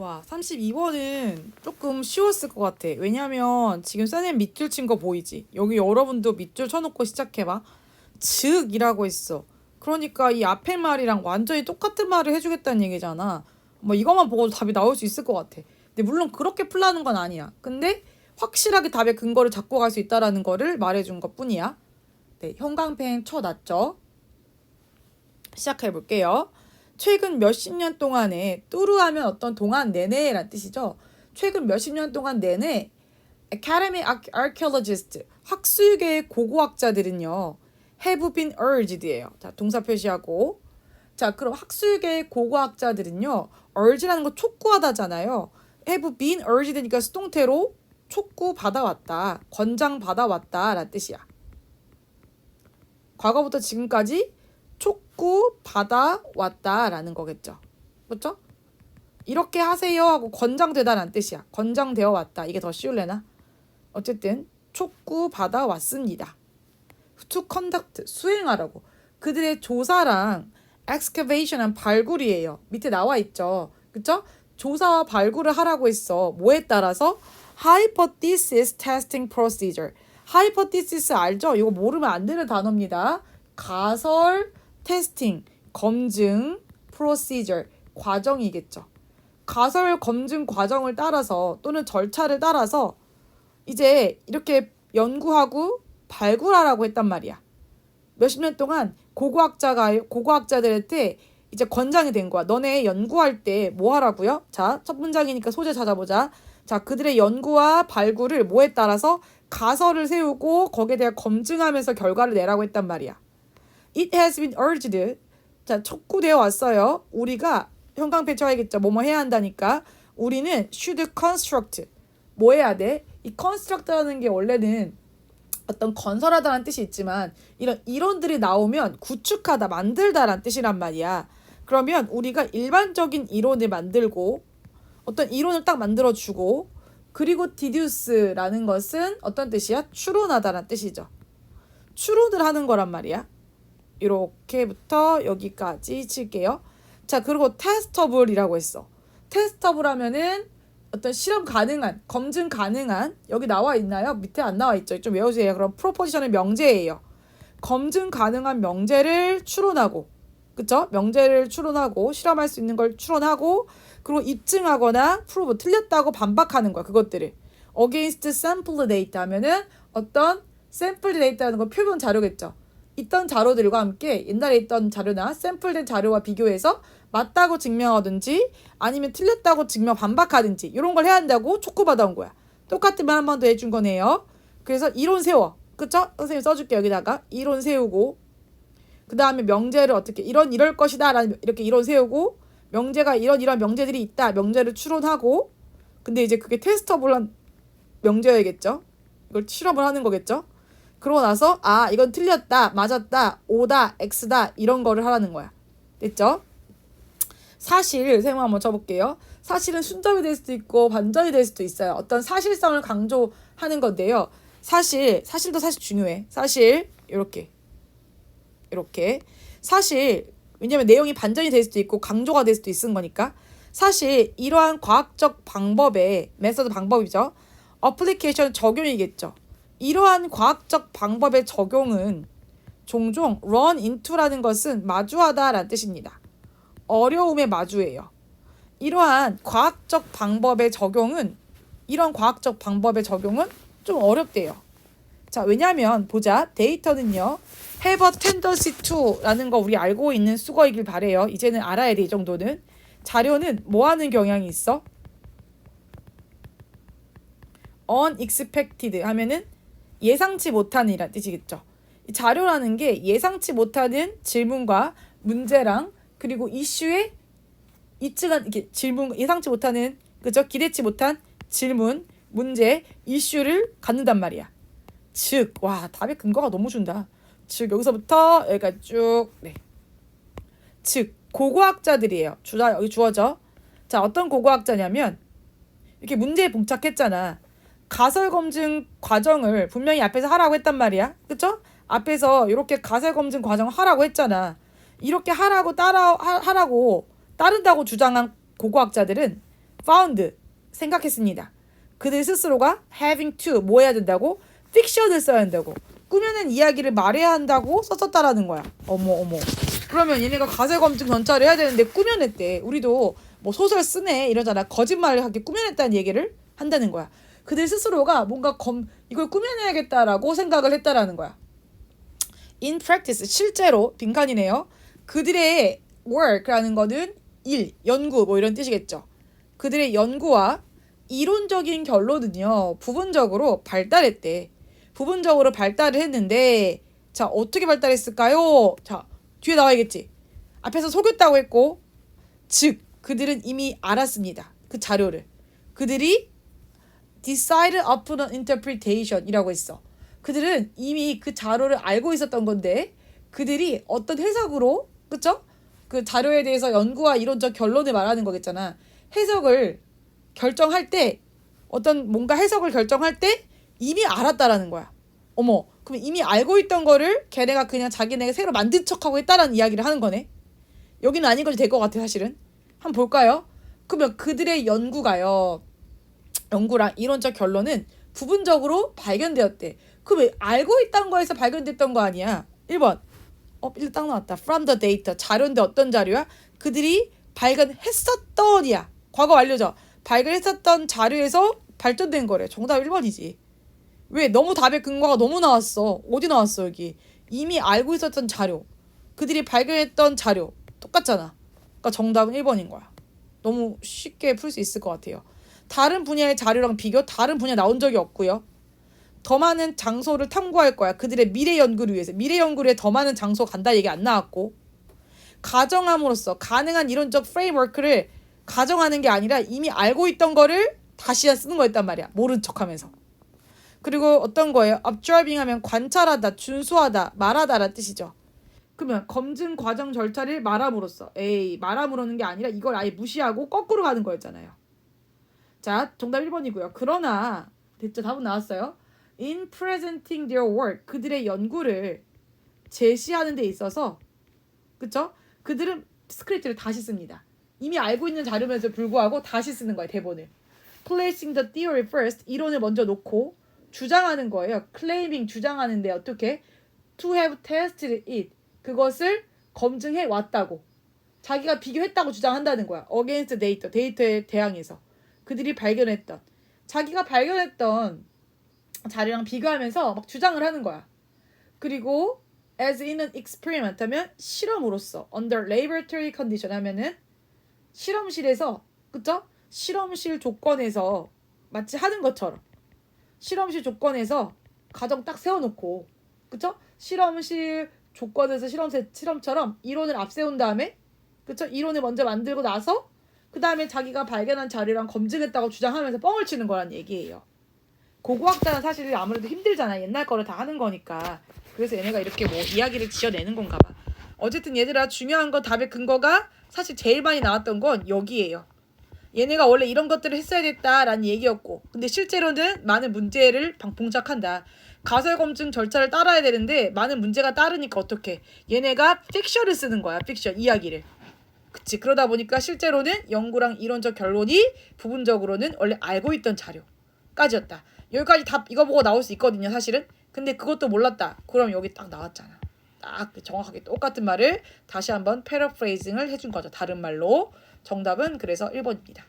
와, 32번은 조금 쉬웠을 것 같아. 왜냐면 지금 쌤님 밑줄 친 거 보이지? 여기 여러분도 밑줄 쳐놓고 시작해봐. 즉이라고 있어. 그러니까 이 앞에 말이랑 완전히 똑같은 말을 해주겠다는 얘기잖아. 뭐 이것만 보고도 답이 나올 수 있을 것 같아. 근데 물론 그렇게 풀라는 건 아니야. 근데 확실하게 답의 근거를 잡고 갈 수 있다라는 거를 말해준 것 뿐이야. 네, 형광펜 쳐놨죠? 시작해 볼게요. 최근 몇십 년 동안에 뚜루하면 어떤 동안 내내란 뜻이죠. 최근 몇십 년 동안 내내 Academy Archaeologist 학술계의 고고학자들은요. have been urged예요. 자, 동사 표시하고 자, 그럼 학술계의 고고학자들은요. urge라는 거 촉구하다잖아요. have been urged니까 수동태로 촉구 받아왔다. 권장 받아왔다라는 뜻이야. 과거부터 지금까지 촉구 받아왔다라는 거겠죠. 그렇죠? 이렇게 하세요 하고 권장되다라는 뜻이야. 권장되어 왔다. 이게 더 쉬울래나? 어쨌든 촉구 받아왔습니다. to conduct 수행하라고. 그들의 조사랑 excavation은 발굴이에요. 밑에 나와 있죠. 그쵸? 조사와 발굴을 하라고 했어. 뭐에 따라서? hypothesis testing procedure. hypothesis 알죠? 이거 모르면 안 되는 단어입니다. 가설 테스팅, 검증, procedure, 과정이겠죠. 가설 검증 과정을 따라서 또는 절차를 따라서 이제 이렇게 연구하고 발굴하라고 했단 말이야. 몇십 년 동안 고고학자가 고고학자들한테 이제 권장이 된 거야. 너네 연구할 때 뭐 하라고요? 자, 첫 문장이니까 소재 찾아보자. 자, 그들의 연구와 발굴을 뭐에 따라서 가설을 세우고 거기에 대해 검증하면서 결과를 내라고 했단 말이야. It has been urged. 자, 촉구되어 왔어요. 우리가 형광펜 쳐야겠죠. 뭐뭐 해야 한다니까. 우리는 should construct. 뭐 해야 돼? 이 construct라는 게 원래는 어떤 건설하다라는 뜻이 있지만 이런 이론들이 나오면 구축하다, 만들다라는 뜻이란 말이야. 그러면 우리가 일반적인 이론을 만들고 어떤 이론을 딱 만들어 주고 그리고 deduce라는 것은 어떤 뜻이야? 추론하다라는 뜻이죠. 추론을 하는 거란 말이야. 이렇게부터 여기까지 칠게요. 자, 그리고 테스터블이라고 했어. 테스터블 하면은 어떤 실험 가능한, 검증 가능한 여기 나와 있나요? 밑에 안 나와 있죠. 좀 외우세요. 그럼 프로포지션의 명제예요. 검증 가능한 명제를 추론하고 그쵸? 명제를 추론하고 실험할 수 있는 걸 추론하고 그리고 입증하거나 프로브 틀렸다고 반박하는 거야. 그것들을. against sample data 하면은 어떤 샘플 데이터라는 건 표본 자료겠죠. 있던 자료들과 함께 옛날에 있던 자료나 샘플된 자료와 비교해서 맞다고 증명하든지 아니면 틀렸다고 증명 반박하든지 이런 걸 해야 한다고 촉구받아온 거야. 똑같은 말 한 번 더 해준 거네요. 그래서 이론 세워. 그쵸? 선생님 써줄게 여기다가 이론 세우고 그 다음에 명제를 어떻게 이런 이럴 것이다 라는 이렇게 이론 세우고 명제가 이런 이런 명제들이 있다 명제를 추론하고 근데 이제 그게 테스터블한 명제여야겠죠 이걸 실험을 하는 거겠죠 그러고 나서 아 이건 틀렸다 맞았다 오다 x다 이런 거를 하라는 거야. 됐죠? 사실 세모 한번 쳐볼게요. 사실은 순점이 될 수도 있고 반전이 될 수도 있어요. 어떤 사실성을 강조하는 건데요. 사실 사실도 사실 중요해. 사실 이렇게. 이렇게. 사실 왜냐면 내용이 반전이 될 수도 있고 강조가 될 수도 있는 거니까. 사실 이러한 과학적 방법의 메서드 방법이죠. 어플리케이션 적용이겠죠. 이러한 과학적 방법의 적용은 종종 run into라는 것은 마주하다라는 뜻입니다. 어려움에 마주해요. 이러한 과학적 방법의 적용은 이런 과학적 방법의 적용은 좀 어렵대요. 자, 왜냐하면 보자. 데이터는요. a tendency to라는 거 우리 알고 있는 수거이길 바래요. 이제는 알아야 돼, 이 정도는. 자료는 뭐 하는 경향이 있어? unexpected 하면은 예상치 못한 이란 뜻이겠죠. 이 자료라는 게 예상치 못하는 질문과 문제랑 그리고 이슈에 이측한 이렇게 질문 예상치 못하는 그죠 기대치 못한 질문 문제 이슈를 갖는단 말이야. 즉, 와, 답의 근거가 너무 준다. 즉, 여기서부터 여기까지 쭉, 네. 즉, 고고학자들이에요. 주다, 여기 주어져. 자, 어떤 고고학자냐면, 이렇게 문제에 봉착했잖아. 가설 검증 과정을 분명히 앞에서 하라고 했단 말이야. 그쵸? 앞에서 이렇게 가설 검증 과정을 하라고 했잖아. 이렇게 하라고 따라, 하, 하라고, 따른다고 주장한 고고학자들은 found 생각했습니다. 그들 스스로가 having to 뭐 해야 된다고? fiction을 써야 한다고. 꾸며낸 이야기를 말해야 한다고 썼었다라는 거야. 어머 어머. 그러면 얘네가 가설 검증 전차를 해야 되는데 꾸며냈대. 우리도 뭐 소설 쓰네 이러잖아. 거짓말을 하게 꾸며냈다는 얘기를 한다는 거야. 그들 스스로가 뭔가 검 이걸 꾸며내야겠다라고 생각을 했다라는 거야. in practice 실제로 빈칸이네요. 그들의 work라는 거는 일, 연구 뭐 이런 뜻이겠죠. 그들의 연구와 이론적인 결론은요 부분적으로 발달했대. 부분적으로 발달을 했는데 자 어떻게 발달했을까요? 자 뒤에 나와야겠지. 앞에서 속였다고 했고 즉 그들은 이미 알았습니다. 그 자료를 그들이 decided upon an interpretation이라고 했어. 그들은 이미 그 자료를 알고 있었던 건데 그들이 어떤 해석으로 그쵸? 그 자료에 대해서 연구와 이론적 결론을 말하는 거겠잖아. 해석을 결정할 때 어떤 뭔가 해석을 결정할 때 이미 알았다라는 거야. 어머, 그럼 이미 알고 있던 거를 걔네가 그냥 자기네가 새로 만든 척하고 했다라는 이야기를 하는 거네. 여기는 아닌 것이 될것 같아 사실은. 한번 볼까요? 그러면 그들의 연구가요. 연구랑 이론적 결론은 부분적으로 발견되었대. 그럼 왜 알고 있던 거에서 발견됐던 거 아니야? 1번. 어, 일딱 나왔다. From the data. 자료인데 어떤 자료야? 그들이 발견했었던이야. 과거 완료죠. 발견했었던 자료에서 발전된 거래. 정답 1번이지. 왜? 너무 답의 근거가 너무 나왔어. 어디 나왔어, 여기? 이미 알고 있었던 자료. 그들이 발견했던 자료. 똑같잖아. 그러니까 정답은 1번인 거야. 너무 쉽게 풀 수 있을 것 같아요. 다른 분야의 자료랑 비교, 다른 분야 나온 적이 없고요. 더 많은 장소를 탐구할 거야. 그들의 미래 연구를 위해서. 미래 위해 더 많은 장소 간다 얘기 안 나왔고. 가정함으로써 가능한 이론적 프레임워크를 가정하는 게 아니라 이미 알고 있던 거를 다시 쓰는 거였단 말이야. 모른 척 하면서. 그리고 어떤 거예요? observing 하면 관찰하다, 준수하다, 말하다라는 뜻이죠. 그러면 검증 과정 절차를 말함으로써 에이 말함으로는 게 아니라 이걸 아예 무시하고 거꾸로 가는 거였잖아요. 자 정답 1번이고요. 그러나 됐죠? 답은 나왔어요. In presenting their work 그들의 연구를 제시하는 데 있어서 그쵸? 그들은 스크립트를 다시 씁니다. 이미 알고 있는 자료면서 불구하고 다시 쓰는 거예요 대본을. Placing the theory first 이론을 먼저 놓고 주장하는 거예요. claiming 주장하는데 어떻게? To have tested it 그것을 검증해 왔다고. 자기가 비교했다고 주장한다는 거야. against data 데이터에 대항해서 그들이 발견했던 자기가 발견했던 자료랑 비교하면서 막 주장을 하는 거야. 그리고 as in an experiment 하면 실험으로서 under laboratory condition 하면은 실험실에서 그쵸? 실험실 조건에서 마치 하는 것처럼 실험실 조건에서 가정 딱 세워놓고 그쵸? 실험실 조건에서 실험 실험처럼 이론을 앞세운 다음에 그쵸? 이론을 먼저 만들고 나서 그 다음에 자기가 발견한 자료랑 검증했다고 주장하면서 뻥을 치는 거란 얘기예요. 고고학자는 사실 아무래도 힘들잖아. 옛날 거를 다 하는 거니까. 그래서 얘네가 이렇게 뭐 이야기를 지어내는 건가 봐. 어쨌든 얘들아 중요한 건 답의 근거가 사실 제일 많이 나왔던 건 여기예요. 얘네가 원래 이런 것들을 했어야 됐다라는 얘기였고 근데 실제로는 많은 문제를 방- 봉착한다. 가설 검증 절차를 따라야 되는데 많은 문제가 따르니까 어떻게 얘네가 픽션을 쓰는 거야. 픽션 이야기를. 그치 그러다 보니까 실제로는 연구랑 이론적 결론이 부분적으로는 원래 알고 있던 자료까지였다. 여기까지 답 이거 보고 나올 수 있거든요 사실은. 근데 그것도 몰랐다. 그럼 여기 딱 나왔잖아. 딱 정확하게 똑같은 말을 다시 한번 패러프레이징을 해준 거죠. 다른 말로. 정답은 그래서 1번입니다.